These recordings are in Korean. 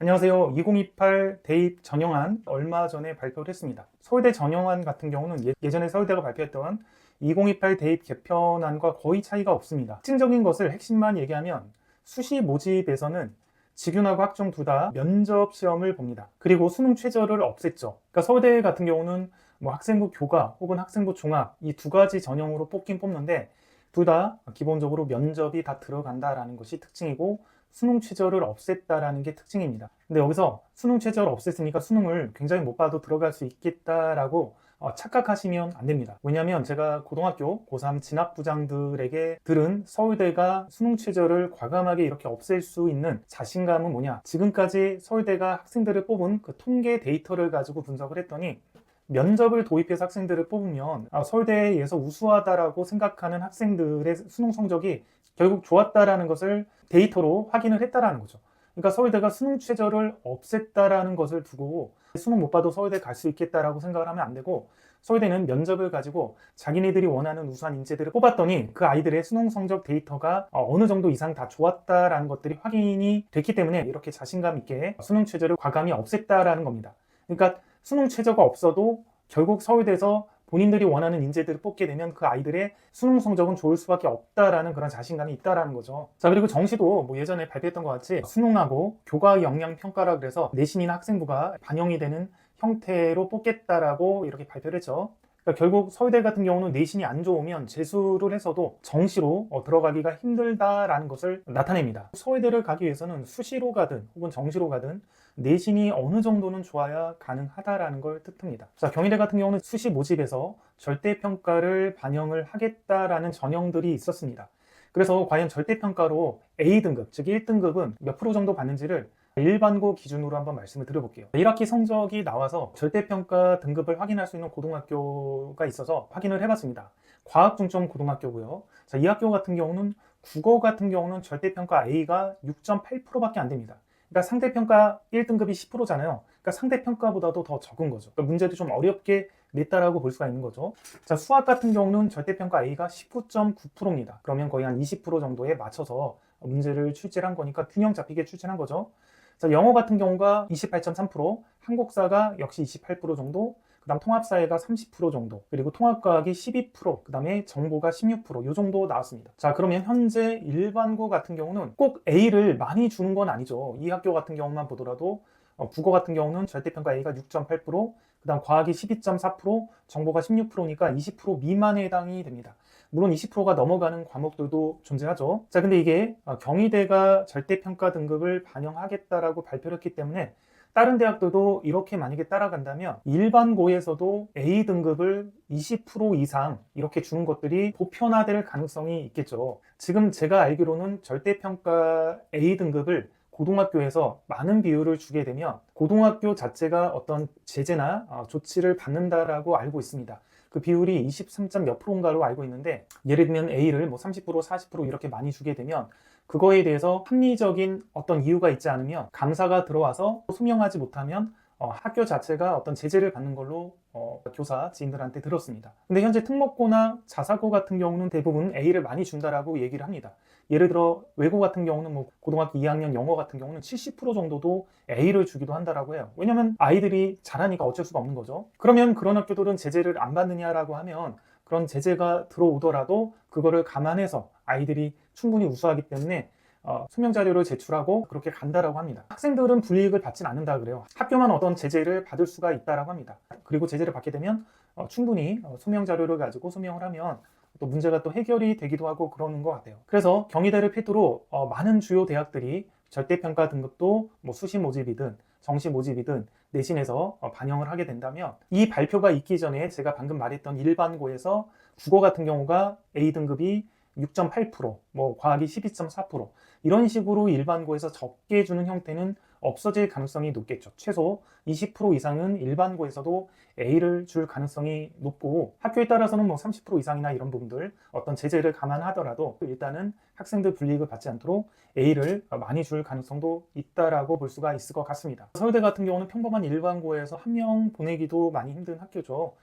안녕하세요. 2028 대입 전형안 얼마 전에 발표를 했습니다. 서울대 전형안 같은 경우는 예- 예전에 서울대가 발표했던 2028 대입 개편안과 거의 차이가 없습니다. 특징적인 것을 핵심만 얘기하면 수시 모집에서는 직윤하고 학종 둘 다 면접 시험을 봅니다. 그리고 수능 최저를 없앴죠. 그러니까 서울대 같은 경우는 뭐 학생부 교과 혹은 학생부 종합 이 두 가지 전형으로 뽑긴 뽑는데 둘 다 기본적으로 면접이 다 들어간다라는 것이 특징이고 수능 최저를 없앴다라는 게 특징입니다. 근데 여기서 수능 최저를 없앴으니까 수능을 굉장히 못 봐도 들어갈 수 있겠다라고 어, 착각하시면 안 됩니다. 왜냐하면 제가 고등학교 고3 진학부장들에게 들은 서울대가 수능 최저를 과감하게 이렇게 없앨 수 있는 자신감은 뭐냐? 지금까지 서울대가 학생들을 뽑은 그 통계 데이터를 가지고 분석을 했더니 면접을 도입해서 학생들을 뽑으면 아, 서울대에서 우수하다라고 생각하는 학생들의 수능 성적이 결국 좋았다라는 것을 데이터로 확인을 했다라는 거죠. 그러니까 서울대가 수능 최저를 없앴다라는 것을 두고 수능 못 봐도 서울대 갈 수 있겠다라고 생각을 하면 안 되고 서울대는 면접을 가지고 자기네들이 원하는 우수한 인재들을 뽑았더니 그 아이들의 수능 성적 데이터가 어, 어느 정도 이상 다 좋았다라는 것들이 확인이 됐기 때문에 이렇게 자신감 있게 수능 최저를 과감히 없앴다라는 겁니다. 그러니까 수능 최저가 없어도 결국 서울대에서 본인들이 원하는 인재들을 뽑게 되면 그 아이들의 수능 성적은 좋을 수밖에 없다라는 그런 자신감이 있다라는 거죠. 자 그리고 정시도 뭐 예전에 발표했던 것 같이 수능하고 교과 역량 평가라 그래서 내신이나 학생부가 반영이 되는 형태로 뽑겠다라고 이렇게 발표를 했죠. 그러니까 결국 서울대 같은 경우는 내신이 안 좋으면 재수를 해서도 정시로 어, 들어가기가 힘들다라는 것을 나타냅니다. 서울대를 가기 위해서는 수시로 가든 혹은 정시로 가든 내신이 어느 정도는 좋아야 가능하다라는 걸 뜻합니다. 자, 경희대 같은 경우는 수시 모집에서 절대평가를 반영을 하겠다라는 전형들이 있었습니다. 그래서 과연 절대평가로 A등급, 즉 1등급은 몇 프로 정도 받는지를 일반고 기준으로 한번 말씀을 드려볼게요. 1학기 성적이 나와서 절대평가 등급을 확인할 수 있는 고등학교가 있어서 확인을 해봤습니다. 과학중점 고등학교고요. 자, 이 학교 같은 경우는 국어 같은 경우는 절대평가 A가 6.8%밖에 안 됩니다. 그러니까 상대평가 1등급이 10%잖아요. 그러니까 상대평가보다도 더 적은 거죠. 그러니까 문제도 좀 어렵게 냈다라고 볼 수가 있는 거죠. 자, 수학 같은 경우는 절대평가 A가 19.9%입니다. 그러면 거의 한 20% 정도에 맞춰서 문제를 출제한 거니까 균형 잡히게 출제한 거죠. 자, 영어 같은 경우가 28.3%, 한국사가 역시 28% 정도, 그다음 통합사회가 30% 정도, 그리고 통합과학이 12%, 그다음에 정보가 16%, 이 정도 나왔습니다. 자, 그러면 현재 일반고 같은 경우는 꼭 A를 많이 주는 건 아니죠. 이 학교 같은 경우만 보더라도 어, 국어 같은 경우는 절대평가 A가 6.8%, 그다음 과학이 12.4%, 정보가 16%니까 20% 미만에 해당이 됩니다. 물론 20%가 넘어가는 과목들도 존재하죠. 자, 근데 이게 어, 경희대가 절대평가 등급을 반영하겠다라고 발표를 했기 때문에 다른 대학들도 이렇게 만약에 따라간다면 일반고에서도 A 등급을 20% 이상 이렇게 주는 것들이 보편화될 가능성이 있겠죠. 지금 제가 알기로는 절대평가 A 등급을 고등학교에서 많은 비율을 주게 되면 고등학교 자체가 어떤 제재나 어, 조치를 받는다라고 알고 있습니다. 그 비율이 23. 몇 프로인가로 알고 있는데 예를 들면 A를 뭐 30%, 40% 이렇게 많이 주게 되면 그거에 대해서 합리적인 어떤 이유가 있지 않으면 감사가 들어와서 소명하지 못하면 어, 학교 자체가 어떤 제재를 받는 걸로 어, 교사 지인들한테 들었습니다. 근데 현재 특목고나 자사고 같은 경우는 대부분 A를 많이 준다라고 얘기를 합니다. 예를 들어 외고 같은 경우는 뭐 고등학교 2학년 영어 같은 경우는 70% 정도도 A를 주기도 한다라고 해요. 왜냐면 아이들이 잘하니까 어쩔 수가 없는 거죠. 그러면 그런 학교들은 제재를 안 받느냐라고 하면 그런 제재가 들어오더라도 그거를 감안해서 아이들이 충분히 우수하기 때문에 어, 수명 자료를 제출하고 그렇게 간다라고 합니다. 학생들은 불이익을 받진 않는다 그래요. 학교만 어떤 제재를 받을 수가 있다라고 합니다. 그리고 제재를 받게 되면 어, 충분히 어, 수명 자료를 가지고 수명을 하면 또 문제가 또 해결이 되기도 하고 그러는 것 같아요. 그래서 경희대를 필두로 어, 많은 주요 대학들이 절대평가 등급도 뭐 수시 모집이든 정시 모집이든 내신에서 어, 반영을 하게 된다면 이 발표가 있기 전에 제가 방금 말했던 일반고에서 국어 같은 경우가 A 등급이 6.8%, 뭐 과학이 12.4% 이런 식으로 일반고에서 적게 주는 형태는 없어질 가능성이 높겠죠. 최소 20% 이상은 일반고에서도 A를 줄 가능성이 높고 학교에 따라서는 뭐 30% 이상이나 이런 부분들 어떤 제재를 감안하더라도 일단은 학생들 불이익을 받지 않도록 A를 많이 줄 가능성도 있다라고 볼 수가 있을 것 같습니다. 서울대 같은 경우는 평범한 일반고에서 한 명 보내기도 많이 힘든 학교죠.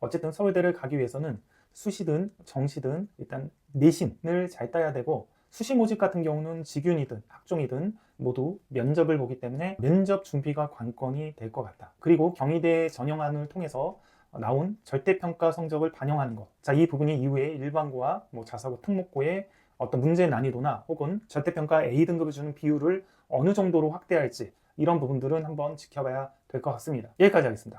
어쨌든 서울대를 가기 위해서는 수시든 정시든 일단 내신을 잘 따야 되고 수시 모집 같은 경우는 직윤이든 학종이든 모두 면접을 보기 때문에 면접 준비가 관건이 될 것 같다. 그리고 경희대 전형안을 통해서 나온 절대평가 성적을 반영하는 것. 자, 이 부분이 이후에 일반고와 뭐 자사고 특목고의 어떤 문제의 난이도나 혹은 절대평가 A 등급을 주는 비율을 어느 정도로 확대할지 이런 부분들은 한번 지켜봐야 될 것 같습니다. 여기까지 하겠습니다.